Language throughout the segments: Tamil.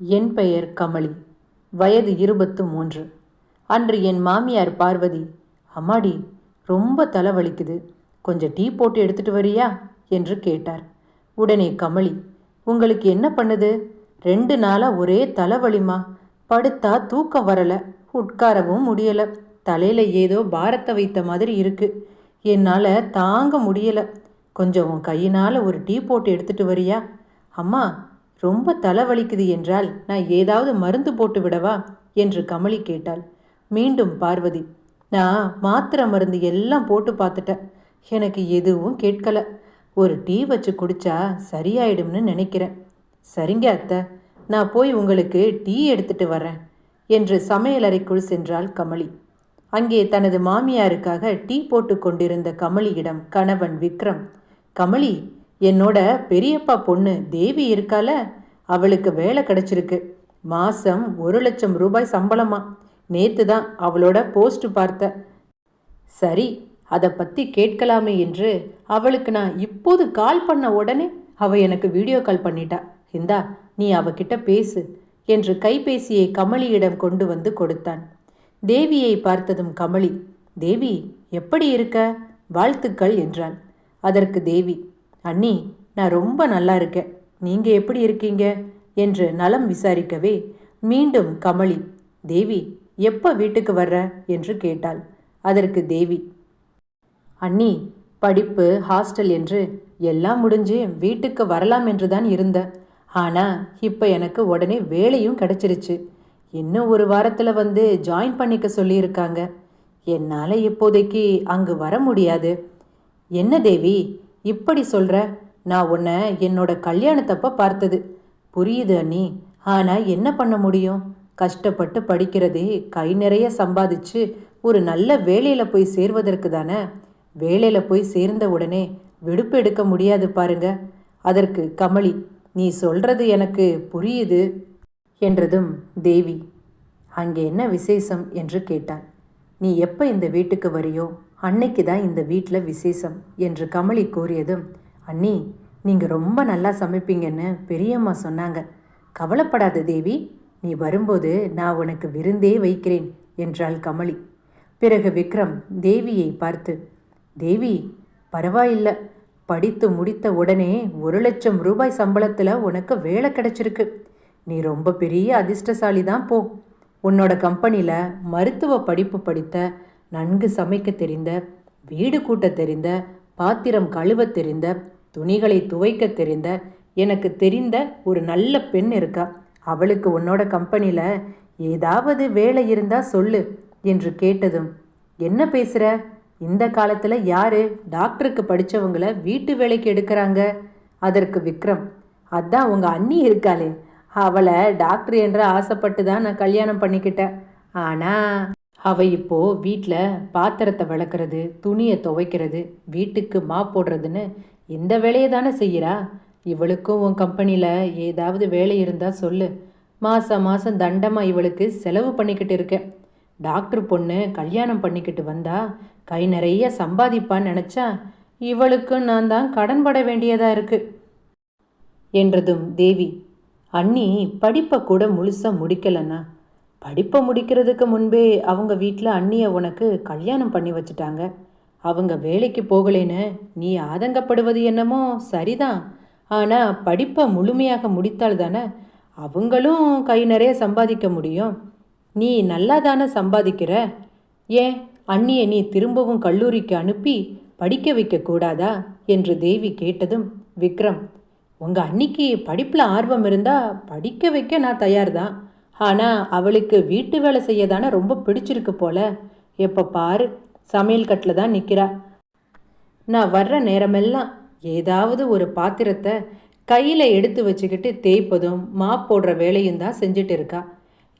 என் பெயர் கமலி. வயது இருபத்து மூன்று. அன்று என் மாமியார் பார்வதி அம்மாடி ரொம்ப தலைவலிக்குது. கொஞ்சம் டீ போட்டு எடுத்துட்டு வரியா? என்று கேட்டார். உடனே கமலி உங்களுக்கு என்ன பண்ணுது? ரெண்டு நாளாக ஒரே தலைவலிமா படுத்தா தூக்கம் வரல. உட்காரவும் முடியல. தலையில ஏதோ பாரத்தை வைத்த மாதிரி இருக்கு. என்னால் தாங்க முடியல. கொஞ்சம் உன் கையினால் ஒரு டீ போட்டு எடுத்துட்டு வரியா? அம்மா ரொம்ப தலைவலிக்குது என்றால் நான் ஏதாவது மருந்து போட்டு விடவா? என்று கமலி கேட்டாள். மீண்டும் பார்வதி நான் மாத்திரை மருந்து எல்லாம் போட்டு பார்த்துட்டேன். எனக்கு எதுவும் கேட்கல. ஒரு டீ வச்சு குடிச்சா சரியாயிடும்னு நினைக்கிறேன். சரிங்க அத்தை நான் போய் உங்களுக்கு டீ எடுத்துட்டு வரேன் என்று சமையலறைக்குள் சென்றாள் கமலி. அங்கே தனது மாமியாருக்காக டீ போட்டு கொண்டிருந்த கமலியிடம் கணவன் விக்ரம் கமலி என்னோட பெரியப்பா பொண்ணு தேவி இருக்கால அவளுக்கு வேலை கிடைச்சிருக்கு. மாசம் ஒரு லட்சம் ரூபாய் சம்பளமா? நேத்து தான் அவளோட போஸ்ட் பார்த்தேன் சரி அதை பற்றி கேட்கலாமே என்று அவளுக்கு நான் இப்போது கால் பண்ண உடனே அவ எனக்கு வீடியோ கால் பண்ணிட்டா. இந்தா நீ அவகிட்ட பேசு என்று கைபேசியை கமலியிடம் கொண்டு வந்து கொடுத்தான். தேவியை பார்த்ததும் கமலி தேவி எப்படி இருக்க? வாழ்த்துக்கள் என்றாள். அதற்கு தேவி அண்ணி நான் ரொம்ப நல்லா இருக்கேன். நீங்க எப்படி இருக்கீங்க? என்று நலம் விசாரிக்கவே மீண்டும் கமலி தேவி எப்போ வீட்டுக்கு வர்ற? என்று கேட்டாள். அதற்கு தேவி அண்ணி படிப்பு ஹாஸ்டல் என்று எல்லாம் முடிஞ்சு வீட்டுக்கு வரலாம் என்று தான் இருந்தேன் ஆனால் இப்போ எனக்கு உடனே வேலையும் கிடைச்சிருச்சு. இன்னும் ஒரு வாரத்தில் வந்து ஜாயின் பண்ணிக்க சொல்லியிருக்காங்க. என்னால் இப்போதைக்கு அங்கு வர முடியாது. என்ன தேவி இப்படி சொல்கிற நான் உன்னை என்னோட கல்யாணத்தப்ப பார்த்தது. புரியுது அண்ணி. ஆனால் என்ன பண்ண முடியும்? கஷ்டப்பட்டு படிக்கிறதே கை நிறைய சம்பாதிச்சு ஒரு நல்ல வேலையில் போய் சேர்வதற்கு தானே? வேலையில் போய் சேர்ந்த உடனே விடுப்பு எடுக்க முடியாது பாருங்க. அதற்கு கமலி நீ சொல்றது எனக்கு புரியுது என்றதும் தேவி. அங்கே என்ன விசேஷம்? என்று கேட்டான். நீ எப்போ இந்த வீட்டுக்கு வரியோ? அன்னைக்கு தான் இந்த வீட்டில் விசேஷம் என்று கமலி கூறியதும் அண்ணி நீங்கள் ரொம்ப நல்லா சமைப்பீங்கன்னு பெரியம்மா சொன்னாங்க. கவலைப்படாத தேவி நீ வரும்போது நான் உனக்கு விருந்தே வைக்கிறேன் என்றாள் கமலி. பிறகு விக்ரம் தேவியை பார்த்து தேவி பரவாயில்ல. படித்து முடித்த உடனே ஒரு லட்சம் ரூபாய் சம்பளத்தில் உனக்கு வேலை கிடைச்சிருக்கு. நீ ரொம்ப பெரிய அதிர்ஷ்டசாலி தான் போ. உன்னோட கம்பெனியில் மருத்துவ படிப்பு படித்த நன்கு சமைக்க தெரிந்த வீடு கூட்ட தெரிந்த பாத்திரம் கழுவ தெரிந்த துணிகளை துவைக்க தெரிந்த எனக்கு தெரிந்த ஒரு நல்ல பெண் இருக்கா. அவளுக்கு உன்னோட கம்பெனியில் ஏதாவது வேலை இருந்தால் சொல்லு என்று கேட்டதும் என்ன பேசுகிற இந்த காலத்தில் யாரு டாக்டருக்கு படித்தவங்கள வீட்டு வேலைக்கு எடுக்கிறாங்க? அதற்கு விக்ரம் அதான் உங்கள் அண்ணி இருக்காளே. அவளை டாக்டர் என்று ஆசைப்பட்டு தான் நான் கல்யாணம் பண்ணிக்கிட்டேன். ஆனால் அவ இப்போ வீட்டில் பாத்திரத்தை விளக்குறது துணியை துவைக்கிறது வீட்டுக்கு மா போடுறதுன்னு இந்த வேலையை தானே செய்கிறா இவளுக்கும் உன் கம்பெனியில் ஏதாவது வேலை இருந்தால் சொல்லு. மாதம் மாதம் தண்டமாக இவளுக்கு செலவு பண்ணிக்கிட்டு இருக்கேன் டாக்டர் பொண்ணு கல்யாணம் பண்ணிக்கிட்டு வந்தா கை நிறைய சம்பாதிப்பான்னு நினச்சா இவளுக்கு நான் தான் கடன் பட வேண்டியதாக இருக்கு என்றதும் தேவி. அண்ணி படிப்பை கூட முழுசாக முடிக்கலைண்ணா. படிப்பை முடிக்கிறதுக்கு முன்பே அவங்க வீட்டில் அண்ணியை உனக்கு கல்யாணம் பண்ணி வச்சுட்டாங்க. அவங்க வேலைக்கு போகலேன்னு நீ ஆதங்கப்படுவது என்னமோ சரிதான். ஆனால் படிப்பை முழுமையாக முடித்தால் தானே அவங்களும் கை நிறைய சம்பாதிக்க முடியும். நீ நல்லா தானே சம்பாதிக்கிற? ஏன் அண்ணியை நீ திரும்பவும் கல்லூரிக்கு அனுப்பி படிக்க வைக்கக்கூடாதா என்று தேவி கேட்டதும் விக்ரம் உங்கள் அன்னிக்கு படிப்பில் ஆர்வம் இருந்தால் படிக்க வைக்க நான் தயார் தான் ஆனால் அவளுக்கு வீட்டு வேலை செய்ய தானே ரொம்ப பிடிச்சிருக்கு போல. எப்போ பாரு சமையல் கட்டில் தான் நிற்கிறா நான் வர்ற நேரமெல்லாம் ஏதாவது ஒரு பாத்திரத்தை கையில் எடுத்து வச்சுக்கிட்டு தேய்ப்பதும் மாப் போடுற வேலையும் தான் செஞ்சுட்டு இருக்கா.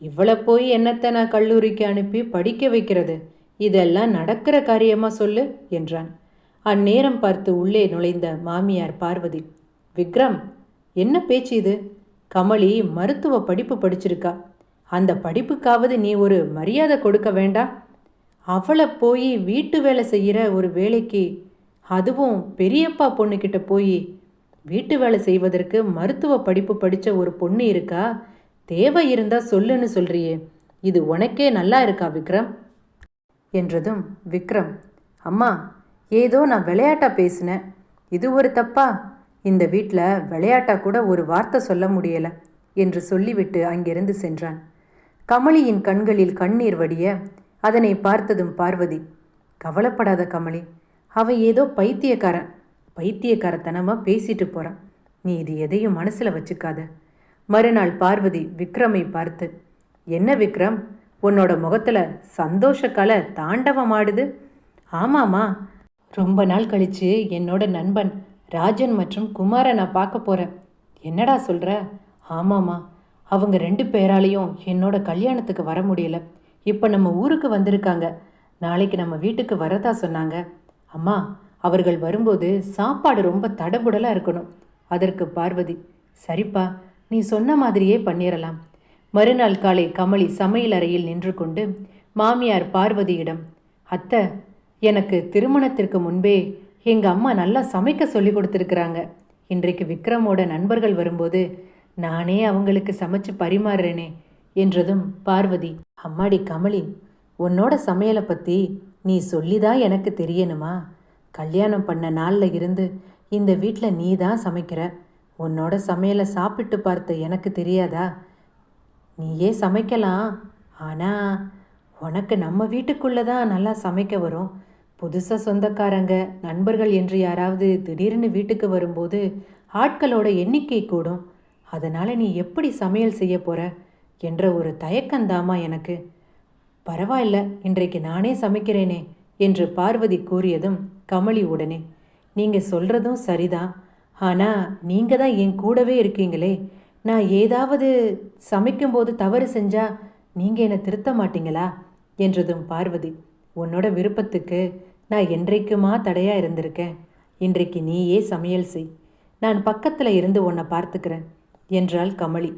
இவ்வளோ போய் என்னத்தை நான் கல்லூரிக்கு அனுப்பி படிக்க வைக்கிறது? இதெல்லாம் நடக்கிற காரியமாக சொல்லு என்றான். அந்நேரம் பார்த்து உள்ளே நுழைந்த மாமியார் பார்வதி விக்ரம் என்ன பேச்சு இது? கமலி மருத்துவ படிப்பு படிச்சிருக்கா. அந்த படிப்புக்காவது நீ ஒரு மரியாதை கொடுக்க வேண்டாம் அவளை போய் வீட்டு வேலை செய்கிற ஒரு வேலைக்கு அதுவும் பெரியப்பா பொண்ணுக்கிட்ட போய் வீட்டு வேலை செய்வதற்கு மருத்துவ படிப்பு படித்த ஒரு பொண்ணு இருக்கா? தேவை இருந்தால் சொல்லுன்னு சொல்றியே. இது உனக்கே நல்லா இருக்கா விக்ரம்? என்றதும் விக்ரம் அம்மா ஏதோ நான் விளையாட்டாக பேசினேன் இது ஒரு தப்பா? இந்த வீட்டில் விளையாட்டாக கூட ஒரு வார்த்தை சொல்ல முடியல என்று சொல்லிவிட்டு அங்கிருந்து சென்றான். கமலியின் கண்களில் கண்ணீர் வடிய அதனை பார்த்ததும் பார்வதி கவலைப்படாத கமலி அவன் ஏதோ பைத்தியக்காரன் பைத்தியக்காரத்தனமாக பேசிட்டு போகிறான் நீ இது எதையும் மனசில் வச்சுக்காத. மறுநாள் பார்வதி விக்ரமை பார்த்து என்ன விக்ரம் உன்னோட முகத்தில் சந்தோஷ கலை தாண்டவம் ஆடுது ஆமாம்மா ரொம்ப நாள் கழிச்சு என்னோட நண்பன் ராஜன் மற்றும் குமாரை நான் பார்க்க போகிறேன் என்னடா சொல்கிற ஆமாம்மா அவங்க ரெண்டு பேராலையும் என்னோட கல்யாணத்துக்கு வர முடியல. இப்போ நம்ம ஊருக்கு வந்திருக்காங்க. நாளைக்கு நம்ம வீட்டுக்கு வரதா சொன்னாங்க. அம்மா அவர்கள் வரும்போது சாப்பாடு ரொம்ப தடபுடலாக இருக்கணும். அதற்கு பார்வதி சரிப்பா நீ சொன்ன மாதிரியே பண்ணிடலாம் மறுநாள் காலை கமலி சமையல் அறையில் நின்று கொண்டு மாமியார் பார்வதியிடம் அத்தை எனக்கு திருமணத்திற்கு முன்பே எங்கள் அம்மா நல்லா சமைக்க சொல்லி கொடுத்துருக்குறாங்க. இன்றைக்கு விக்ரமோட நண்பர்கள் வரும்போது நானே அவங்களுக்கு சமைச்சு பரிமாறுறேனே என்றதும் பார்வதி அம்மாடி கமலி உன்னோட சமையலை பற்றி நீ சொல்லிதான் எனக்கு தெரியணுமா? கல்யாணம் பண்ண நாளில் இருந்து இந்த வீட்டில் நீ தான் சமைக்கிற. உன்னோட சமையலை சாப்பிட்டு பார்த்த எனக்கு தெரியாதா? நீயே சமைக்கலாம். ஆனால் உனக்கு நம்ம வீட்டுக்குள்ளே தான் நல்லா சமைக்க வரும். புதுசாக சொந்தக்காரங்க நண்பர்கள் என்று யாராவது திடீர்னு வீட்டுக்கு வரும்போது ஆட்களோட எண்ணிக்கை கூடும். அதனால் நீ எப்படி சமையல் செய்ய போகிற என்ற ஒரு தயக்கந்தாமா எனக்கு. பரவாயில்ல இன்றைக்கு நானே சமைக்கிறேனே என்று பார்வதி கூறியதும் கமலி உடனே நீங்கள் சொல்கிறதும் சரிதான் ஆனால் நீங்கள் தான் என் கூடவே இருக்கீங்களே நான் ஏதாவது சமைக்கும்போது தவறு செஞ்சால் நீங்கள் என்னை திருத்த மாட்டீங்களா? என்றதும் பார்வதி உன்னோட விருப்பத்துக்கு நான் என்றைக்குமா தடையாக இருந்திருக்கேன்? இன்றைக்கு நீயே சமையல் செய். நான் பக்கத்தில் இருந்து உன்னை பார்த்துக்கிறேன். என்றாள் கமலி.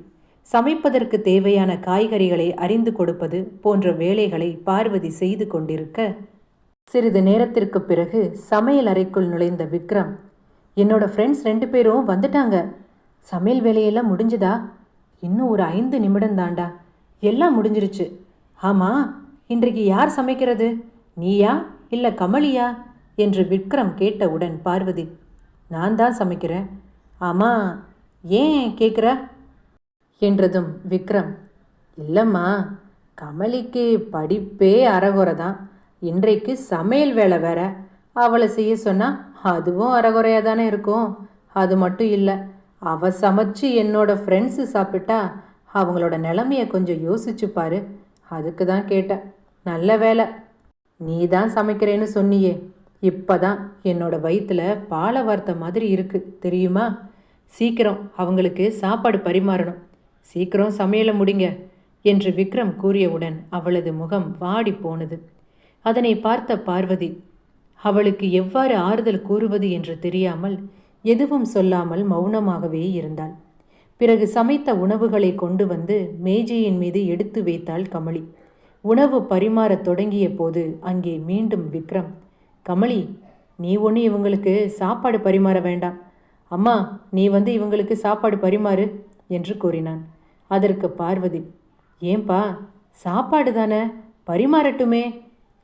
சமைப்பதற்கு தேவையான காய்கறிகளை அறிந்து கொடுப்பது போன்ற வேலைகளை பார்வதி செய்து கொண்டிருக்க சிறிது நேரத்திற்கு பிறகு சமையல் அறைக்குள் நுழைந்த விக்ரம் என்னோட ஃப்ரெண்ட்ஸ் ரெண்டு பேரும் வந்துட்டாங்க. சமையல் வேலையெல்லாம் முடிஞ்சுதா? இன்னும் ஒரு ஐந்து நிமிடம் தாண்டா. எல்லாம் முடிஞ்சிருச்சு. ஆமாம் இன்றைக்கு யார் சமைக்கிறது? நீயா இல்லை கமலியா? என்று விக்ரம் கேட்டவுடன் பார்வதி நான் தான் சமைக்கிறேன். ஆமாம் ஏன் கேட்குற என்றதும் விக்ரம் இல்லைம்மா கமலிக்கு படிப்பே அறகுறை தான் இன்றைக்கு சமையல் வேலை வேற. அவளை செய்ய சொன்னால் அதுவும் அறகுறையாக தானே இருக்கும். அது மட்டும் இல்லை அவ சமைச்சு என்னோட ஃப்ரெண்ட்ஸு சாப்பிட்டா அவங்களோட நிலமைய கொஞ்சம் யோசிச்சு பாரு. அதுக்கு தான் கேட்டேன் நல்ல வேலை. நீ தான் சமைக்கிறேன்னு சொன்னியே. இப்போதான் என்னோட வயிற்றில் பாலை வார்த்த மாதிரி இருக்கு தெரியுமா? சீக்கிரம் அவங்களுக்கு சாப்பாடு பரிமாறணும். சீக்கிரம் சமையலை முடிங்க என்று விக்ரம் கூறியவுடன் அவளது முகம் வாடி போனது. அதனை பார்த்த பார்வதி அவளுக்கு எவ்வாறு ஆறுதல் கூறுவது என்று தெரியாமல் எதுவும் சொல்லாமல் மௌனமாகவே இருந்தாள். பிறகு சமைத்த உணவுகளை கொண்டு வந்து மேஜையின் மீது எடுத்து வைத்தாள் கமலி. உணவு பரிமாறத் தொடங்கிய போது அங்கே மீண்டும் விக்ரம் கமலி நீ ஒன்று இவங்களுக்கு சாப்பாடு பரிமாற வேண்டாம். அம்மா நீ வந்து இவங்களுக்கு சாப்பாடு பரிமாறு என்று கூறினான். அதற்கு பார்வதி ஏன்பா சாப்பாடு தானே? பரிமாறட்டுமே.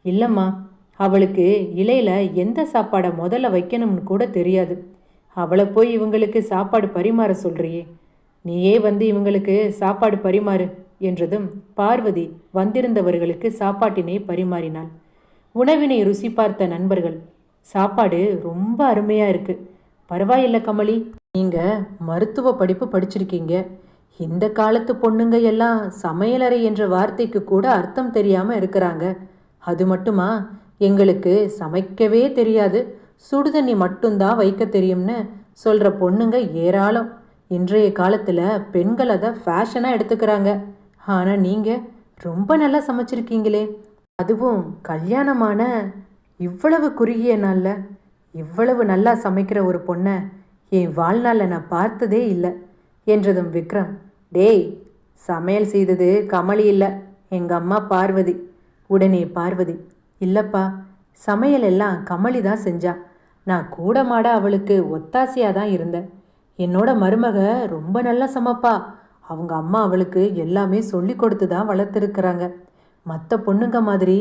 இல்லைம்மா அவளுக்கு இலையில எந்த சாப்பாடை முதல்ல வைக்கணும்னு கூட தெரியாது. அவளை போய் இவங்களுக்கு சாப்பாடு பரிமாற சொல்றியே. நீயே வந்து இவங்களுக்கு சாப்பாடு பரிமாறு என்றதும் பார்வதி வந்திருந்தவர்களுக்கு சாப்பாட்டினை பரிமாறினாள். உணவினை ருசி பார்த்த நண்பர்கள் சாப்பாடு ரொம்ப அருமையாக இருக்கு. பரவாயில்ல கமலி. நீங்கள் மருத்துவ படிப்பு படிச்சிருக்கீங்க. இந்த காலத்து பொண்ணுங்க எல்லாம் சமையலறை என்ற வார்த்தைக்கு கூட அர்த்தம் தெரியாமல் இருக்கிறாங்க. அது மட்டுமா? எங்களுக்கு சமைக்கவே தெரியாது. சுடுதண்ணி மட்டும்தான் வைக்க தெரியும்னு சொல்கிற பொண்ணுங்க ஏராளம். இன்றைய காலத்தில் பெண்கள் அதை ஃபேஷனாக எடுத்துக்கிறாங்க. ஆனால் நீங்கள் ரொம்ப நல்லா சமைச்சிருக்கீங்களே. அதுவும் கல்யாணமான இவ்வளவு குறுகிய நாளில். இவ்வளவு நல்லா சமைக்கிற ஒரு பொண்ணை என் வாழ்நாளில் நான் பார்த்ததே இல்லை என்றதும் விக்ரம். டேய் சமையல் செய்தது கமலி இல்லை எங்கள் அம்மா பார்வதி. உடனே பார்வதி இல்லைப்பா சமையல் எல்லாம் கமலி தான் செஞ்சா. நான் கூட மாட அவளுக்கு ஒத்தாசையாக தான் இருந்தேன். என்னோட மருமக ரொம்ப நல்லா சமைப்பா. அவங்க அம்மா அவளுக்கு எல்லாமே சொல்லி கொடுத்து தான் வளர்த்துருக்குறாங்க. மற்ற பொண்ணுங்க மாதிரி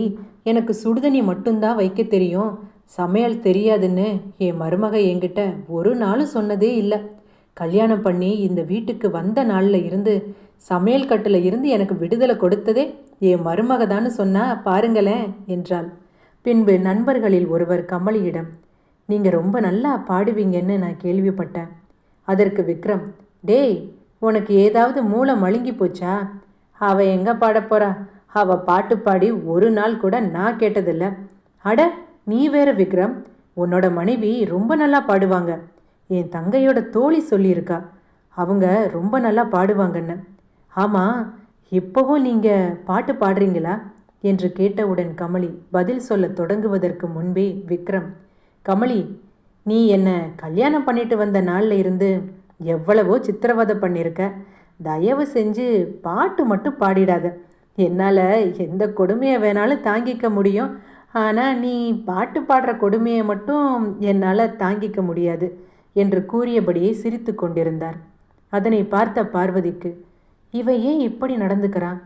எனக்கு சுடுதண்ணி மட்டும்தான் வைக்க தெரியும். சமையல் தெரியாதுன்னு என் மருமக என்கிட்ட ஒரு நாளும் சொன்னதே இல்லை. கல்யாணம் பண்ணி இந்த வீட்டுக்கு வந்த நாளில் இருந்து சமையல் கட்டில் இருந்து எனக்கு விடுதலை கொடுத்ததே என் மருமக தான்னு சொன்னா பாருங்களேன் என்றாள். பின்பு நண்பர்களில் ஒருவர் கமலியிடம் நீங்கள் ரொம்ப நல்லா பாடுவீங்கன்னு நான் கேள்விப்பட்டேன். அதற்கு விக்ரம் டேய் உனக்கு ஏதாவது மூளை மழுங்கி போச்சா? அவ எங்கே பாடப் அவள் பாட்டு பாடி ஒரு நாள் கூட நான் கேட்டதில்ல. அட நீ வேற விக்ரம் உன்னோட மனைவி ரொம்ப நல்லா பாடுவாங்க. என் தங்கையோட தோழி சொல்லியிருக்கா அவங்க ரொம்ப நல்லா பாடுவாங்கன்னு. ஆமாம் இப்போவும் நீங்கள் பாட்டு பாடுறீங்களா? என்று கேட்டவுடன் கமலி பதில் சொல்ல தொடங்குவதற்கு முன்பே விக்ரம் கமலி நீ என்னை கல்யாணம் பண்ணிட்டு வந்த நாளில் இருந்து எவ்வளவோ சித்திரவதை பண்ணியிருக்க தயவு செஞ்சு பாட்டு மட்டும் பாடிடாத. என்னால் எந்த கொடுமையை வேணாலும் தாங்கிக்க முடியும். ஆனால் நீ பாட்டு பாடுற கொடுமையை மட்டும் என்னால் தாங்கிக்க முடியாது என்று கூறியபடியே சிரித்து கொண்டிருந்தார். அதனை பார்த்த பார்வதிக்கு இவ ஏன் இப்படி நடந்துக்கிறான்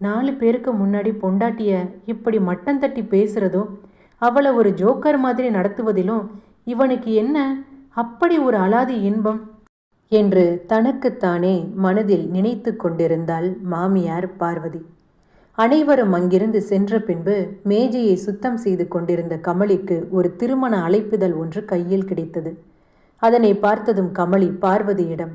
நாலு பேருக்கு முன்னாடி பொண்டாட்டிய இப்படி மட்டம் தட்டி பேசுகிறதோ அவளை ஒரு ஜோக்கர் மாதிரி நடத்துவதிலும் இவனுக்கு என்ன? அப்படி ஒரு அலாதி இன்பம்? என்று தனக்குத்தானே மனதில் நினைத்து கொண்டிருந்தாள் மாமியார் பார்வதி. அனைவரும் அங்கிருந்து சென்ற பின்பு மேஜையை சுத்தம் செய்து கொண்டிருந்த கமலிக்கு ஒரு திருமண அழைப்புதல் ஒன்று கையில் கிடைத்தது. அதனை பார்த்ததும் கமலி பார்வதியிடம்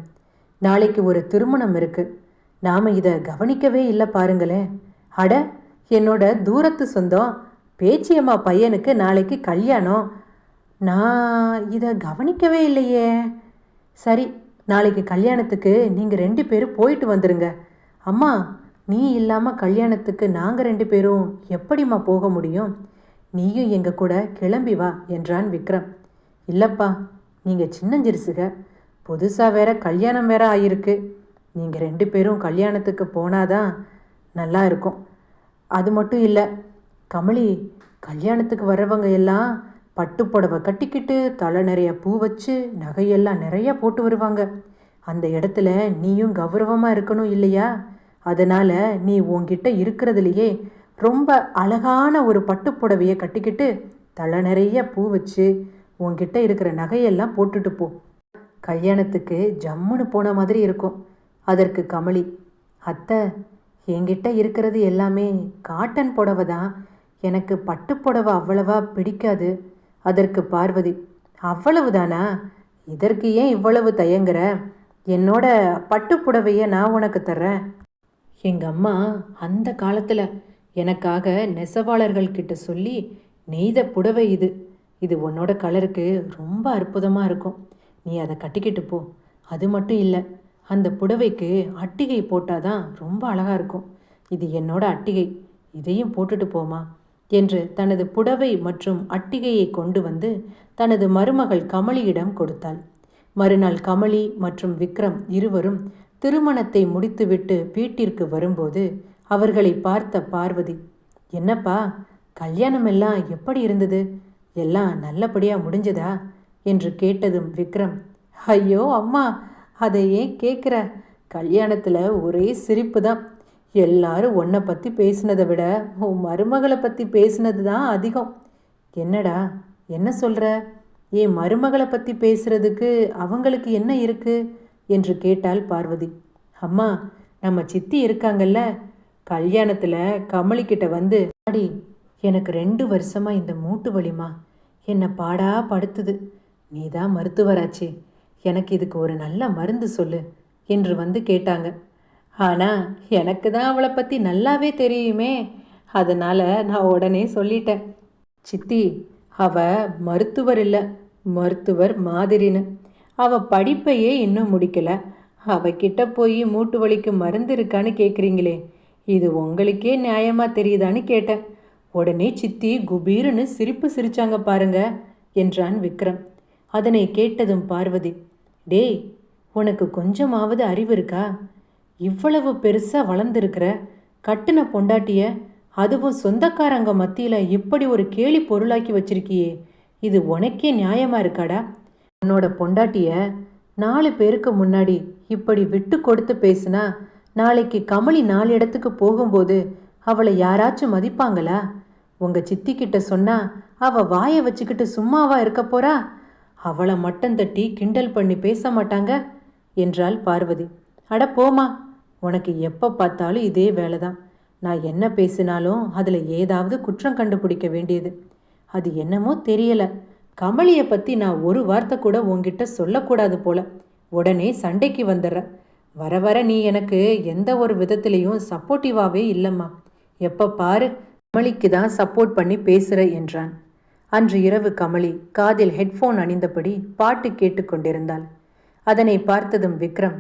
நாளைக்கு ஒரு திருமணம் இருக்கு. நாம இதை கவனிக்கவே இல்லை பாருங்களேன். அட என்னோட தூரத்து சொந்தம் பேச்சியம்மா பையனுக்கு நாளைக்கு கல்யாணம். நான் இதை கவனிக்கவே இல்லையே. சரி நாளைக்கு கல்யாணத்துக்கு நீங்கள் ரெண்டு பேரும் போயிட்டு வந்துருங்க. அம்மா நீ இல்லாமல் கல்யாணத்துக்கு நாங்கள் ரெண்டு பேரும் எப்படிம்மா போக முடியும்? நீயும் எங்கள் கூட கிளம்பி வா என்றான் விக்ரம். இல்லைப்பா நீங்கள் சின்னஞ்சிறுசுக. புதுசாக வேற கல்யாணம் வேற ஆகிருக்கு நீங்கள் ரெண்டு பேரும் கல்யாணத்துக்கு போனாதான் நல்லா இருக்கும். அது மட்டும் இல்லை கமலி கல்யாணத்துக்கு வர்றவங்க எல்லாம் பட்டு புடவை கட்டிக்கிட்டு தலை நிறைய பூ வச்சு நகையெல்லாம் நிறைய போட்டு வருவாங்க. அந்த இடத்துல நீயும் கௌரவமாக இருக்கணும் இல்லையா? அதனால் நீ உன்கிட்ட இருக்கிறதுலையே ரொம்ப அழகான ஒரு பட்டுப்புடவையை கட்டிக்கிட்டு தலை நிறைய பூ வச்சு உன்கிட்ட இருக்கிற நகையெல்லாம் போட்டுட்டு போ. கல்யாணத்துக்கு ஜம்முன்னு போன மாதிரி இருக்கும். அதற்கு கமலி அத்தை என்கிட்ட இருக்கிறது எல்லாமே காட்டன் புடவை தான். எனக்கு பட்டு புடவை அவ்வளவா பிடிக்காது. அதற்கு பார்வதி அவ்வளவுதானா இதற்கு ஏன் இவ்வளவு தயங்குற? என்னோட பட்டு புடவையை நான் உனக்கு தர்றேன். எங்கள் அம்மா அந்த காலத்தில் எனக்காக நெசவாளர்கள் கிட்ட சொல்லி நெய்த புடவை இது. இது உன்னோட கலருக்கு ரொம்ப அற்புதமாக இருக்கும். நீ அதை கட்டிக்கிட்டு போ. அது மட்டும் இல்லை அந்த புடவைக்கு அட்டிகை போட்டால் தான் ரொம்ப அழகாக இருக்கும். இது என்னோட அட்டிகை. இதையும் போட்டுட்டு போமா என்று தனது புடவை மற்றும் அட்டிகையை கொண்டு வந்து தனது மருமகள் கமலியிடம் கொடுத்தாள். மறுநாள் கமலி மற்றும் விக்ரம் இருவரும் திருமணத்தை முடித்துவிட்டு வீட்டிற்கு வரும்போது அவர்களை பார்த்த பார்வதி என்னப்பா கல்யாணம் எல்லாம் எப்படி இருந்தது? எல்லாம் நல்லபடியா முடிஞ்சதா? என்று கேட்டதும் விக்ரம் ஐயோ அம்மா அதை ஏன் கேட்குற கல்யாணத்தில் ஒரே சிரிப்பு தான். எல்லாரும் உன்னை பற்றி பேசினதை விட உன் மருமகளை பற்றி பேசினது தான் அதிகம். என்னடா என்ன சொல்கிற என் மருமகளை பற்றி பேசுகிறதுக்கு அவங்களுக்கு என்ன இருக்குது என்று கேட்டாள் பார்வதி. அம்மா நம்ம சித்தி இருக்காங்கல்ல. கல்யாணத்தில் கமலிக்கிட்ட வந்து அடி எனக்கு ரெண்டு வருஷமா இந்த மூட்டு வலிமா என்னை பாடா படுத்துது. நீ தான் மருத்துவராச்சே. எனக்கு இதுக்கு ஒரு நல்ல மருந்து சொல்லு என்று வந்து கேட்டாங்க. ஆனால் எனக்கு தான் அவளை பற்றி நல்லாவே தெரியுமே. அதனால் நான் உடனே சொல்லிட்டேன். சித்தி அவ மருத்துவர் இல்லை. மருத்துவர் மாதிரின்னு. அவள் படிப்பையே இன்னும் முடிக்கலை. அவகிட்ட போய் மூட்டு வலிக்கு மருந்து இருக்கான்னு கேட்குறீங்களே இது உங்களுக்கே நியாயமாக தெரியுதான்னு கேட்டேன். உடனே சித்தி குபீர்னு சிரிப்பு சிரிச்சாங்க பாருங்க என்றான் விக்ரம். அதனை கேட்டதும் பார்வதி டேய் உனக்கு கொஞ்சமாவது அறிவு இருக்கா? இவ்வளவு பெருசாக வளர்ந்துருக்கிற கட்டின பொண்டாட்டிய அதுவும் சொந்தக்காரங்க மத்தியில் இப்படி ஒரு கேலி பொருளாக்கி வச்சிருக்கியே இது உனக்கே நியாயமாக இருக்காடா? உன்னோட பொண்டாட்டிய நாலு பேருக்கு முன்னாடி இப்படி விட்டு கொடுத்து பேசுனா நாளைக்கு கமலி நாலு இடத்துக்கு போகும்போது அவளை யாராச்சும் மதிப்பாங்களா? உங்க சித்தி கிட்ட சொன்னா அவ வாயை வச்சுக்கிட்டு சும்மாவா இருக்க போறா? அவளை மட்டம் தட்டி கிண்டல் பண்ணி பேச மாட்டாங்க? என்றாள் பார்வதி. அட போமா உனக்கு எப்போ பார்த்தாலும் இதே வேலைதான். நான் என்ன பேசினாலும் அதில் ஏதாவது குற்றம் கண்டுபிடிக்க வேண்டியது. அது என்னமோ தெரியல. கமலியை பற்றி நான் ஒரு வார்த்தை கூட உங்ககிட்ட சொல்லக்கூடாது போல. உடனே சண்டைக்கு வந்துடுற. வர வர நீ எனக்கு எந்த ஒரு விதத்திலையும் சப்போர்ட்டிவாகவே இல்லைம்மா. எப்போ பாரு கமலிக்கு தான் சப்போர்ட் பண்ணி பேசுகிற என்றான். அன்று இரவு கமலி காதில் ஹெட்ஃபோன் அணிந்தபடி பாட்டு கேட்டுக்கொண்டிருந்தாள். அதனை பார்த்ததும் விக்ரம்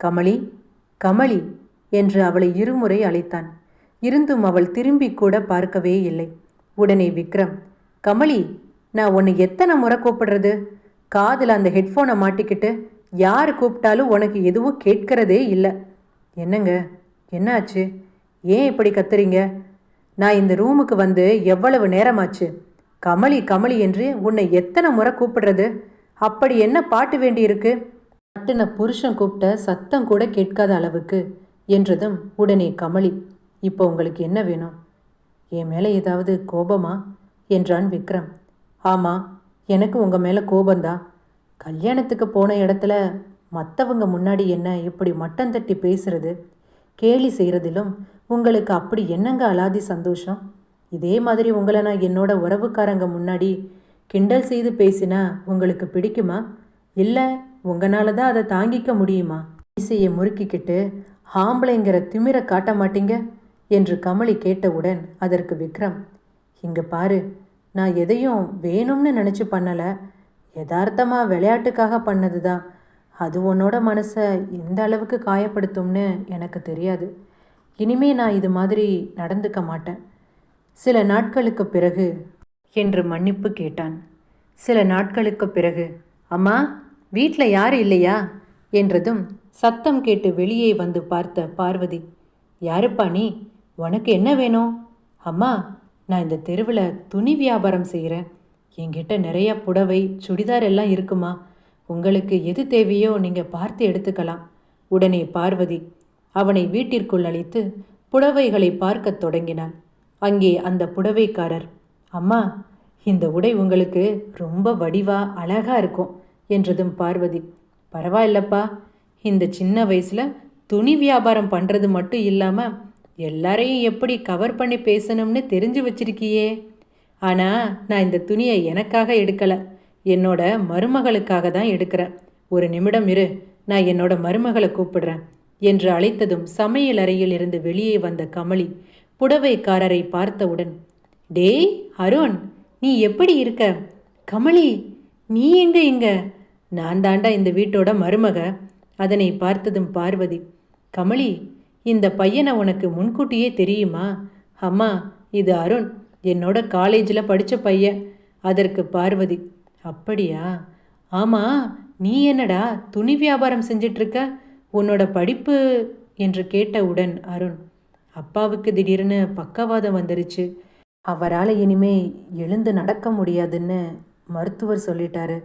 கமலி கமலி என்று அவளை இருமுறை அழைத்தான். இருந்தும் அவள் திரும்பி கூட பார்க்கவே இல்லை. உடனே விக்ரம் கமலி நான் உன்னை எத்தனை முறை கூப்பிடுறது? காதில் அந்த ஹெட்ஃபோனை மாட்டிக்கிட்டு யார் கூப்பிட்டாலும் உனக்கு எதுவும் கேட்கிறதே இல்லை. என்னங்க? என்னாச்சு? ஏன் இப்படி கத்துறீங்க? நான் இந்த ரூமுக்கு வந்து எவ்வளவு நேரமாச்சு? கமலி கமலி என்று உன்னை எத்தனை முறை கூப்பிடுறது? அப்படி என்ன பாட்டு வேண்டியிருக்கு? கட்டுன புருஷன் கூப்பிட்ட சத்தம் கூட கேட்காத அளவுக்கு என்றதும் உடனே கமலி இப்போ உங்களுக்கு என்ன வேணும்? என் மேலே ஏதாவது கோபமா? என்றான் விக்ரம். ஆமாம் எனக்கு உங்கள் மேலே கோபந்தான் கல்யாணத்துக்கு போன இடத்துல மற்றவங்க முன்னாடி என்ன இப்படி மட்டம் தட்டி பேசுறது கேலி செய்கிறதிலும் உங்களுக்கு அப்படி என்னங்க அலாதி சந்தோஷம்? இதே மாதிரி உங்களை நான் என்னோட உறவுக்காரங்க முன்னாடி கிண்டல் செய்து பேசினா உங்களுக்கு பிடிக்குமா? இல்லை உங்களால தான் அதை தாங்கிக்க முடியுமா? இசையை முறுக்கிக்கிட்டு ஆம்பளைங்கிற திமிரை காட்ட மாட்டீங்க? என்று கமலி கேட்டவுடன் அதற்கு விக்ரம் இங்கே பாரு நான் எதையும் வேணும்னு நினச்சி பண்ணலை. யதார்த்தமாக விளையாட்டுக்காக பண்ணது தான் அது உன்னோட மனசை எந்த அளவுக்கு காயப்படுத்தும்னு எனக்கு தெரியாது. இனிமே நான் இது மாதிரி நடந்துக்க மாட்டேன். சில நாட்களுக்கு பிறகு என்று மன்னிப்பு கேட்டான். சில நாட்களுக்கு பிறகு அம்மா வீட்டில் யார் இல்லையா? என்றதும் சத்தம் கேட்டு வெளியே வந்து பார்த்த பார்வதி யாருப்பா நீ? உனக்கு என்ன வேணும்? அம்மா நான் இந்த தெருவில் துணி வியாபாரம் செய்கிறேன் என்கிட்ட நிறைய புடவை சுடிதார் எல்லாம் இருக்குமா? உங்களுக்கு எது தேவையோ நீங்கள் பார்த்து எடுத்துக்கலாம். உடனே பார்வதி அவனை வீட்டிற்குள் அழைத்து புடவைகளை பார்க்கத் தொடங்கினான் அங்கே அந்த புடவைக்காரர் அம்மா இந்த உடை உங்களுக்கு ரொம்ப வடிவா அழகா இருக்கும் என்றதும் பார்வதி பரவாயில்லப்பா இந்த சின்ன வயசுல துணி வியாபாரம் பண்ணுறது மட்டும் இல்லாமல் எல்லாரையும் எப்படி கவர் பண்ணி பேசணும்னு தெரிஞ்சு வச்சிருக்கியே. ஆனால் நான் இந்த துணியை எனக்காக எடுக்கல. என்னோட மருமகளுக்காக தான் எடுக்கிறேன். ஒரு நிமிடம் இரு நான் என்னோட மருமகளை கூப்பிடுறேன் என்று அழைத்ததும் சமையல் அறையில் இருந்து வெளியே வந்த கமலி புடவைக்காரரை பார்த்தவுடன் டேய் அருண் நீ எப்படி இருக்க? கமலி நீ எங்க இங்க? நான் தாண்டா இந்த வீட்டோட மருமக அதனை பார்த்ததும் பார்வதி கமலி இந்த பையனை உனக்கு முன்கூட்டியே தெரியுமா? அம்மா இது அருண். என்னோட காலேஜில் படித்த பையன். அதற்கு பார்வதி அப்படியா? ஆமாம் நீ என்னடா துணி வியாபாரம் செஞ்சிட்ருக்க? உன்னோட படிப்பு? என்று கேட்டவுடன் அருண் அப்பாவுக்கு திடீர்னு பக்கவாதம் வந்துருச்சு. அவரால் இனிமே எழுந்து நடக்க முடியாதுன்னு மருத்துவர் சொல்லிட்டாரு.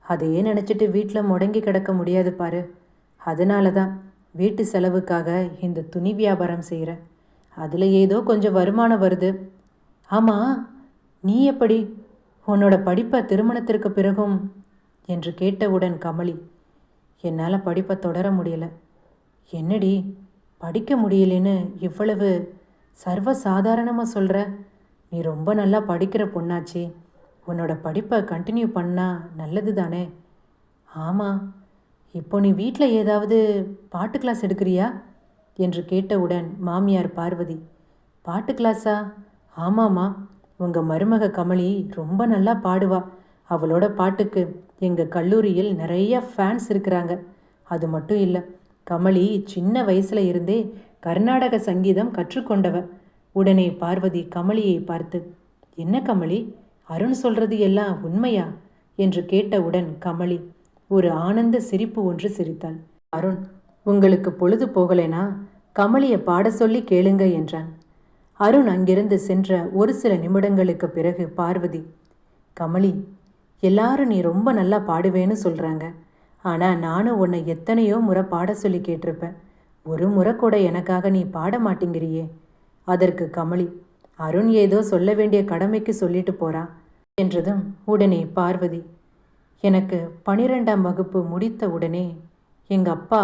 அதையே நினச்சிட்டு வீட்டில் முடங்கி கிடக்க முடியாது பாரு. அதனால தான் வீட்டு செலவுக்காக இந்த துணி வியாபாரம் செய்கிறேன் அதில் ஏதோ கொஞ்சம் வருமானம் வருது. ஆமாம் நீ எப்படி? உன்னோட படிப்பை திருமணத்திற்கு பிறகும்? என்று கேட்டவுடன் கமலி என்னால் படிப்பை தொடர முடியல. என்னடி படிக்க முடியலன்னு இவ்வளவு சர்வ சாதாரணமாக சொல்கிற நீ ரொம்ப நல்லா படிக்கிற பொண்ணாச்சி. உன்னோட படிப்பை கண்டினியூ பண்ணால் நல்லது தானே ஆமாம் இப்போ நீ வீட்டில் ஏதாவது பாட்டு கிளாஸ் எடுக்கிறியா? என்று கேட்டவுடன் மாமியார் பார்வதி பாட்டு கிளாஸா ஆமாம்மா. உங்கள் மருமக கமலி ரொம்ப நல்லா பாடுவா. அவளோட பாட்டுக்கு எங்கள் கல்லூரியில் நிறைய ஃபேன்ஸ் இருக்கிறாங்க. அது மட்டும் இல்லை கமலி சின்ன வயசுல இருந்தே கர்நாடக சங்கீதம் கற்றுக்கொண்டவ. உடனே பார்வதி கமலியை பார்த்து என்ன கமலி? அருண் சொல்றது எல்லாம் உண்மையா? என்று கேட்டவுடன் கமலி ஒரு ஆனந்த சிரிப்பு ஒன்று சிரித்தாள். அருண் உங்களுக்கு பொழுது போகலைனா? கமலியை பாட சொல்லி கேளுங்க என்றான். அருண் அங்கிருந்து சென்ற ஒரு சில நிமிடங்களுக்கு பிறகு பார்வதி கமலி எல்லாரும் நீ ரொம்ப நல்லா பாடுவேன்னு சொல்கிறாங்க ஆனால் நானும் உன்னை எத்தனையோ முறை பாட சொல்லி கேட்டிருப்பேன். ஒரு முறை கூட எனக்காக நீ பாட மாட்டேங்கிறியே. அதற்கு கமலி அருண் ஏதோ சொல்ல வேண்டிய கடமைக்கு சொல்லிட்டு போறா என்றதும் உடனே பார்வதி எனக்கு பனிரெண்டாம் வகுப்பு முடித்த உடனே எங்கள் அப்பா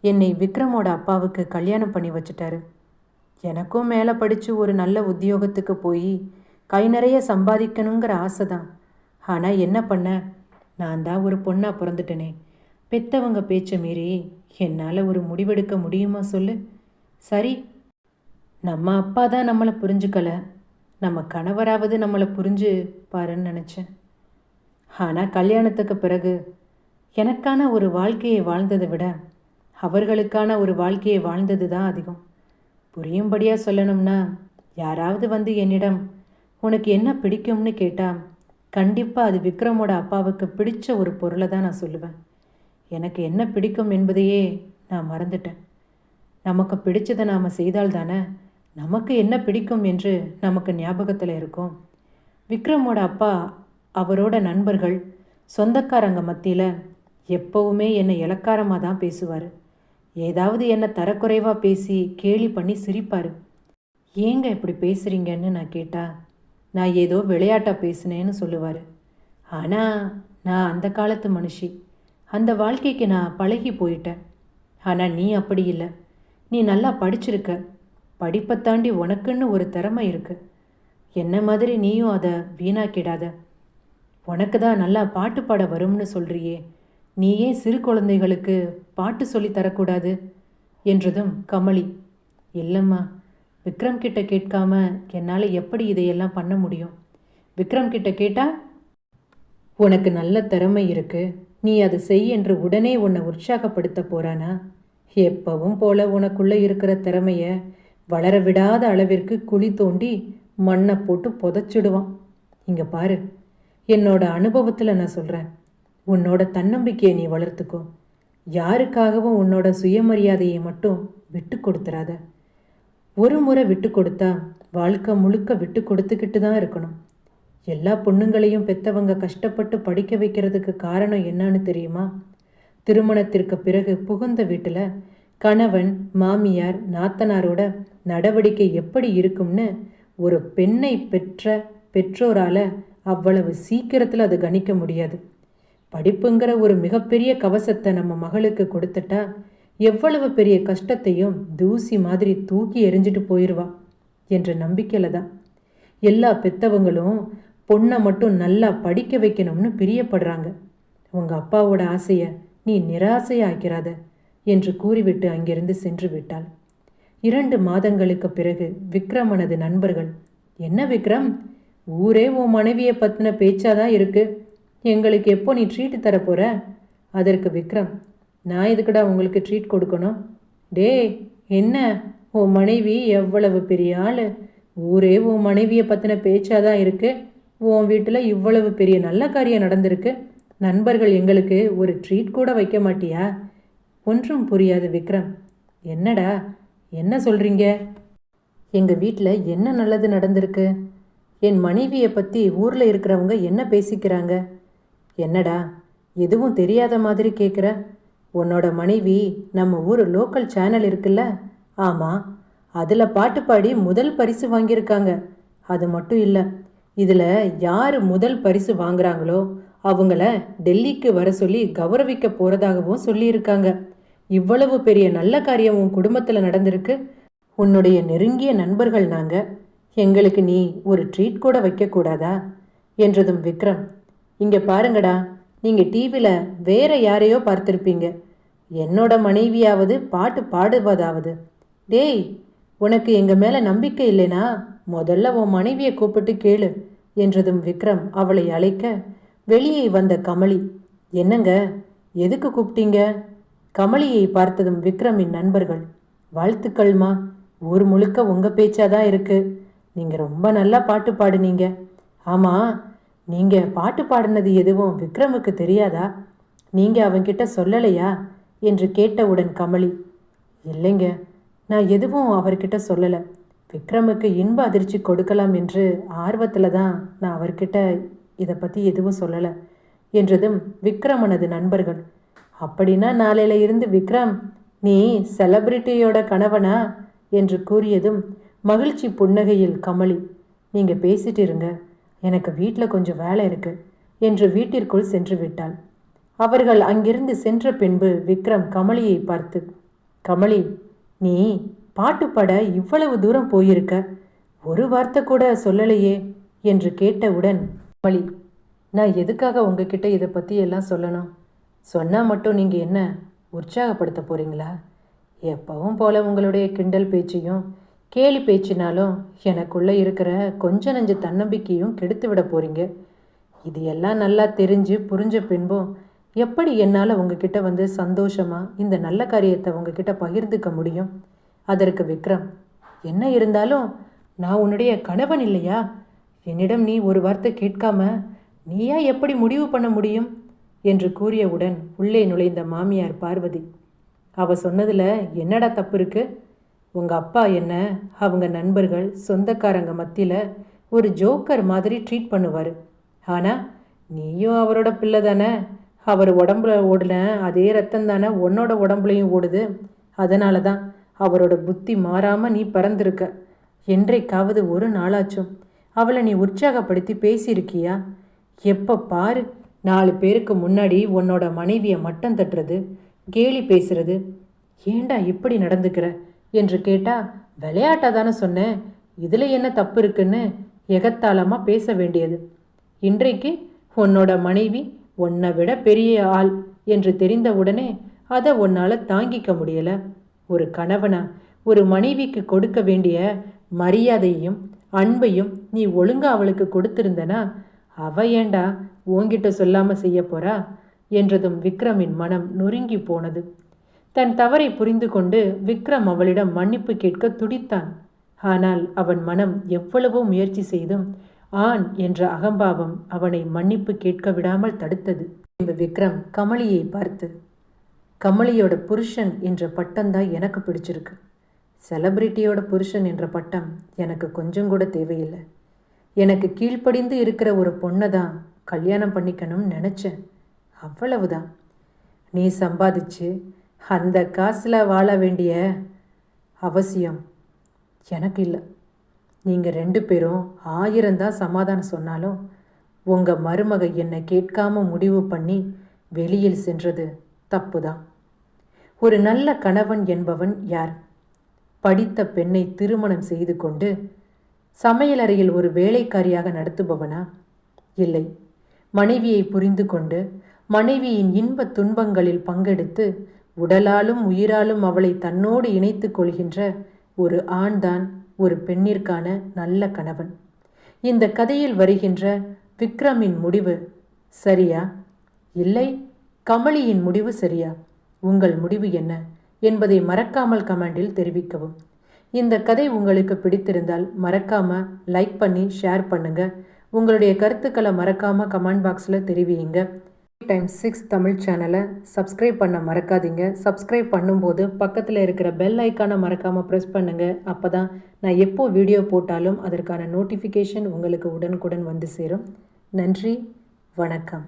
என்னை விக்ரமோட அப்பாவுக்கு கல்யாணம் பண்ணி வச்சிட்டாரு. எனக்கும் மேலே படித்து ஒரு நல்ல உத்தியோகத்துக்கு போய் கை நிறைய சம்பாதிக்கணுங்கிற ஆசை தான் ஆனால் என்ன பண்ண? நான் தான் ஒரு பொண்ணாக பிறந்துட்டேனே. பெத்தவங்க பேச்சை மீறி என்னால் ஒரு முடிவெடுக்க முடியுமா சொல்லு? சரி நம்ம அப்பா தான் நம்மளை புரிஞ்சுக்கலை. நம்ம கணவராவது நம்மளை புரிஞ்சு பாருன்னு நினச்சேன். ஆனால் கல்யாணத்துக்கு பிறகு எனக்கான ஒரு வாழ்க்கையை வாழ்ந்ததை விட அவர்களுக்கான ஒரு வாழ்க்கையை வாழ்ந்தது தான் அதிகம். புரியும்படியாக சொல்லணும்னா யாராவது வந்து என்னிடம் உனக்கு என்ன பிடிக்கும்னு கேட்டால் கண்டிப்பாக அது விக்ரமோட அப்பாவுக்கு பிடிச்ச ஒரு பொருளை தான் நான் சொல்லுவேன். எனக்கு என்ன பிடிக்கும் என்பதையே நான் மறந்துட்டேன். நமக்கு பிடிச்சதை நாம் செய்தால் தானே நமக்கு என்ன பிடிக்கும் என்று நமக்கு ஞாபகத்தில் இருக்கும். விக்ரமோட அப்பா அவரோட நண்பர்கள் சொந்தக்காரங்க மத்தியில் எப்போவுமே என்னை இலக்காரமாக தான் பேசுவார். ஏதாவது என்னை தரக்குறைவாக பேசி கேலி பண்ணி சிரிப்பார். ஏங்க இப்படி பேசுகிறீங்கன்னு நான் கேட்டால் நான் ஏதோ விளையாட்டாக பேசினேன்னு சொல்லுவார். ஆனால் நான் அந்த காலத்து மனுஷி. அந்த வாழ்க்கைக்கு நான் பழகி போயிட்டேன். ஆனால் நீ அப்படி இல்லை. நீ நல்லா படிச்சிருக்க. படிப்பை தாண்டி உனக்குன்னு ஒரு திறமை இருக்கு. என்ன மாதிரி நீயும் அதை வீணாக்கிடாத. உனக்கு தான் நல்லா பாட்டு பாட வரும்னு சொல்றியே. நீ ஏன் சிறு குழந்தைகளுக்கு பாட்டு சொல்லி தரக்கூடாது என்றதும் கமலி. இல்லைம்மா விக்ரம் கிட்ட கேட்காம என்னால் எப்படி இதையெல்லாம் பண்ண முடியும்? விக்ரம் கிட்ட கேட்டா உனக்கு நல்ல திறமை இருக்கு. நீ அதை செய் என்று உடனே உன்னை உற்சாகப்படுத்த போறானா? எப்பவும் போல உனக்குள்ளே இருக்கிற திறமைய வளர விடாத அளவிற்கு குழி தோண்டி மண்ணை போட்டு புதைச்சிடுவான். இங்கே பாரு என்னோட அனுபவத்தில் நான் சொல்கிறேன் உன்னோட தன்னம்பிக்கையை நீ வளர்த்துக்கோ. யாருக்காகவும் உன்னோட சுயமரியாதையை மட்டும் விட்டு கொடுத்துறாத. ஒரு முறை விட்டு கொடுத்தா வாழ்க்கை முழுக்க விட்டு கொடுத்துக்கிட்டு தான் இருக்கணும். எல்லா பொண்ணுங்களையும் பெத்தவங்க கஷ்டப்பட்டு படிக்க வைக்கிறதுக்கு காரணம் என்னன்னு தெரியுமா? திருமணத்திற்கு பிறகு புகுந்த வீட்டில் கணவன் மாமியார் நாத்தனாரோட நடவடிக்கை எப்படி இருக்கும்னு ஒரு பெண்ணை பெற்ற பெற்றோரால் அவ்வளவு சீக்கிரத்தில் அதை கணிக்க முடியாது. படிப்புங்கிற ஒரு மிகப்பெரிய கவசத்தை நம்ம மகளுக்கு கொடுத்துட்டா எவ்வளவு பெரிய கஷ்டத்தையும் தூசி மாதிரி தூக்கி எரிஞ்சிட்டு போயிடுவா என்ற நம்பிக்கையில் தான். எல்லா பெத்தவங்களும் பொண்ணை மட்டும் நல்லா படிக்க வைக்கணும்னு பிரியப்படுறாங்க. உங்கள் அப்பாவோட ஆசையை நீ நிராசையாக்கிறாத என்று கூறிவிட்டு அங்கிருந்து சென்று விட்டாள். இரண்டு மாதங்களுக்கு பிறகு விக்ரமனது நண்பர்கள் என்ன விக்ரம்? ஊரே உன் மனைவியை பற்றின பேச்சாக தான் இருக்குது எங்களுக்கு எப்போ நீ ட்ரீட் தரப்போகிற அதற்கு விக்ரம் நான் எதுக்குடா உங்களுக்கு ட்ரீட் கொடுக்கணும்? டே என்ன? உன் மனைவி எவ்வளவு பெரிய ஆள்? ஊரே உன் மனைவியை பற்றின பேச்சாக தான் இருக்குது உன் வீட்டில் இவ்வளவு பெரிய நல்ல காரியம் நடந்திருக்கு. நண்பர்கள் எங்களுக்கு ஒரு ட்ரீட் கூட வைக்க மாட்டியா? ஒன்றும் புரியாது விக்ரம். என்னடா? என்ன சொல்கிறீங்க எங்கள் வீட்டில் என்ன நல்லது நடந்திருக்கு? என் மனைவியை பற்றி ஊரில் இருக்கிறவங்க என்ன பேசிக்கிறாங்க? என்னடா எதுவும் தெரியாத மாதிரி கேட்குற உன்னோட மனைவி நம்ம ஊர் லோக்கல் சேனல் இருக்குல்ல? ஆமாம் அதில் பாட்டு பாடி முதல் பரிசு வாங்கியிருக்காங்க. அது மட்டும் இல்லை இதில் யார் முதல் பரிசு வாங்குறாங்களோ அவங்கள டெல்லிக்கு வர சொல்லி கௌரவிக்க போகிறதாகவும் சொல்லியிருக்காங்க. இவ்வளவு பெரிய நல்ல காரியம் உன் குடும்பத்தில் நடந்திருக்கு. உன்னுடைய நெருங்கிய நண்பர்கள் நாங்கள் எங்களுக்கு நீ ஒரு ட்ரீட் கூட வைக்கக்கூடாதா? என்றதும் விக்ரம் இங்கே பாருங்கடா நீங்கள் டிவியில் வேற யாரையோ பார்த்துருப்பீங்க. என்னோட மனைவியாவது பாட்டு பாடுவதாவது. டேய் உனக்கு எங்கள் மேலே நம்பிக்கை இல்லைனா முதல்ல உன் மனைவியை கூப்பிட்டு கேளு என்றதும் விக்ரம் அவளை அழைக்க வெளியே வந்த கமலி என்னங்க எதுக்கு கூப்பிட்டீங்க? கமலியை பார்த்ததும் விக்ரமின் நண்பர்கள் வாழ்த்துக்கள்மா ஊர் முழுக்க உங்கள் பேச்சாதான் இருக்குது நீங்கள் ரொம்ப நல்லா பாட்டு பாடுனீங்க. ஆமாம் நீங்கள் பாட்டு பாடினது எதுவும் விக்ரமுக்கு தெரியாதா? நீங்கள் அவன்கிட்ட சொல்லலையா? என்று கேட்டவுடன் கமலி இல்லைங்க நான் எதுவும் அவர்கிட்ட சொல்லலை. விக்ரமுக்கு இன்ப அதிர்ச்சி கொடுக்கலாம் என்று ஆர்வத்தில் தான் நான் அவர்கிட்ட இதை பற்றி எதுவும் சொல்லலை என்றதும் விக்ரமனது நண்பர்கள் அப்படின்னா நாளையில இருந்து விக்ரம் நீ செலப்ரிட்டியோட கணவனா? என்று கூறியதும் மகிழ்ச்சி புன்னகையில் கமலி நீங்க பேசிட்டு இருங்க. எனக்கு வீட்டில் கொஞ்சம் வேலை இருக்கு. என்று வீட்டிற்குள் சென்று விட்டாள். அவர்கள் அங்கிருந்து சென்ற பின்பு விக்ரம் கமலியை பார்த்து கமலி நீ பாட்டு பாட இவ்வளவு தூரம் போயிருக்க? ஒரு வார்த்தை கூட சொல்லலையே? என்று கேட்டவுடன் கமலி நான் எதுக்காக உங்ககிட்ட இதை பற்றி எல்லாம் சொல்லணும்? சொன்னால் மட்டும் நீங்கள் என்ன உற்சாகப்படுத்த போகிறீங்களா எப்பவும் போல உங்களுடைய கிண்டல் பேச்சையும் கேலி பேச்சினாலும் எனக்குள்ளே இருக்கிற கொஞ்ச நஞ்ச தன்னம்பிக்கையும் கெடுத்து விட போகிறீங்க இது எல்லாம் நல்லா தெரிஞ்சு புரிஞ்ச பின்பும் எப்படி என்னால் உங்ககிட்ட வந்து சந்தோஷமாக இந்த நல்ல காரியத்தை உங்ககிட்ட பகிர்ந்துக்க முடியும்? அதற்கு விக்ரம் என்ன இருந்தாலும் நான் உன்னுடைய கணவன் இல்லையா? என்னிடம் நீ ஒரு வார்த்தை கேட்காம நீயா எப்படி முடிவு பண்ண முடியும்? என்று கூறியவுடன் உள்ளே நுழைந்த மாமியார் பார்வதி அவ சொன்னதில் என்னடா தப்பு இருக்குது உங்கள் அப்பா என்ன? அவங்க நண்பர்கள் சொந்தக்காரங்க மத்தியில் ஒரு ஜோக்கர் மாதிரி ட்ரீட் பண்ணுவார். ஆனால் நீயும் அவரோட பிள்ளை தானே? அவர் உடம்புல ஓடின அதே ரத்தம் தானே உன்னோட உடம்புலையும் ஓடுது? அதனால தான் அவரோட புத்தி மாறாமல் நீ பறந்துருக்க. என்றைக்காவது ஒரு நாளாச்சும் அவளை நீ உற்சாகப்படுத்தி பேசியிருக்கியா? எப்போ பாரு நாலு பேருக்கு முன்னாடி உன்னோட மனைவியை மட்டம் தட்டுறது கேலி பேசுறது. ஏண்டா இப்படி நடந்துக்கிற? என்று கேட்டா விளையாட்டாக தானே சொன்னேன் இதில் என்ன தப்பு இருக்குன்னு எகத்தாளமாக பேச வேண்டியது. இன்றைக்கு உன்னோட மனைவி உன்னை விட பெரிய ஆள் என்று தெரிந்தவுடனே அதை உன்னால் தாங்கிக்க முடியலை. ஒரு கணவனா ஒரு மனைவிக்கு கொடுக்க வேண்டிய மரியாதையும் அன்பையும் நீ ஒழுங்கா அவளுக்கு கொடுத்திருந்தனா அவ ஏண்டா உன்கிட்ட சொல்லாமல் செய்ய போறா? என்றதும் விக்ரமின் மனம் நொறுங்கி போனது. தன் தவறை புரிந்து கொண்டு விக்ரம் அவளிடம் மன்னிப்பு கேட்க துடித்தான். ஆனால் அவன் மனம் எவ்வளவோ முயற்சி செய்தும் ஆண் என்ற அகம்பாவம் அவனை மன்னிப்பு கேட்க விடாமல் தடுத்தது. பின்பு விக்ரம் கமலியை பார்த்து கமலியோட புருஷன் என்ற பட்டம்தான் எனக்கு பிடிச்சிருக்கு. செலப்ரிட்டியோட புருஷன் என்ற பட்டம் எனக்கு கொஞ்சம் கூட தேவையில்லை. எனக்கு கீழ்ப்படிந்து இருக்கிற ஒரு பொண்ணை தான் கல்யாணம் பண்ணிக்கணும்னு நினச்சேன். அவ்வளவுதான். நீ சம்பாதிச்சு அந்த காசில் வாழ வேண்டிய அவசியம் எனக்கு இல்லை. நீங்கள் ரெண்டு பேரும் ஆயிரம்தான் சமாதானம் சொன்னாலும் உங்கள் மருமக என்னை கேட்காம முடிவு பண்ணி வெளியில் சென்றது தப்பு தான் ஒரு நல்ல கணவன் என்பவன் யார்? படித்த பெண்ணை திருமணம் செய்து கொண்டு சமையலறையில் ஒரு வேலைக்காரியாக நடத்துபவனா? இல்லை. மனைவியை புரிந்து கொண்டு மனைவியின் இன்ப துன்பங்களில் பங்கெடுத்து உடலாலும் உயிராலும் அவளை தன்னோடு இணைத்து கொள்கின்ற ஒரு ஆண்தான் ஒரு பெண்ணிற்கான நல்ல கணவன். இந்த கதையில் வருகின்ற விக்ரமின் முடிவு சரியா? இல்லை கமலியின் முடிவு சரியா? உங்கள் முடிவு என்ன? என்பதை மறக்காமல் கமெண்டில் தெரிவிக்கவும். இந்த கதை உங்களுக்கு பிடித்திருந்தால் மறக்காமல் லைக் பண்ணி ஷேர் பண்ணுங்கள் உங்களுடைய கருத்துக்களை மறக்காமல் கமெண்ட் பாக்ஸில் தெரிவியுங்க. டைம் சிக்ஸ் தமிழ் சேனலை சப்ஸ்கிரைப் பண்ண மறக்காதீங்க. சப்ஸ்கிரைப் பண்ணும்போது பக்கத்தில் இருக்கிற பெல் ஐக்கானை மறக்காமல் ப்ரெஸ் பண்ணுங்கள் அப்போ தான் நான் எப்போ வீடியோ போட்டாலும் அதற்கான நோட்டிஃபிகேஷன் உங்களுக்கு உடனுக்குடன் வந்து சேரும். நன்றி வணக்கம்.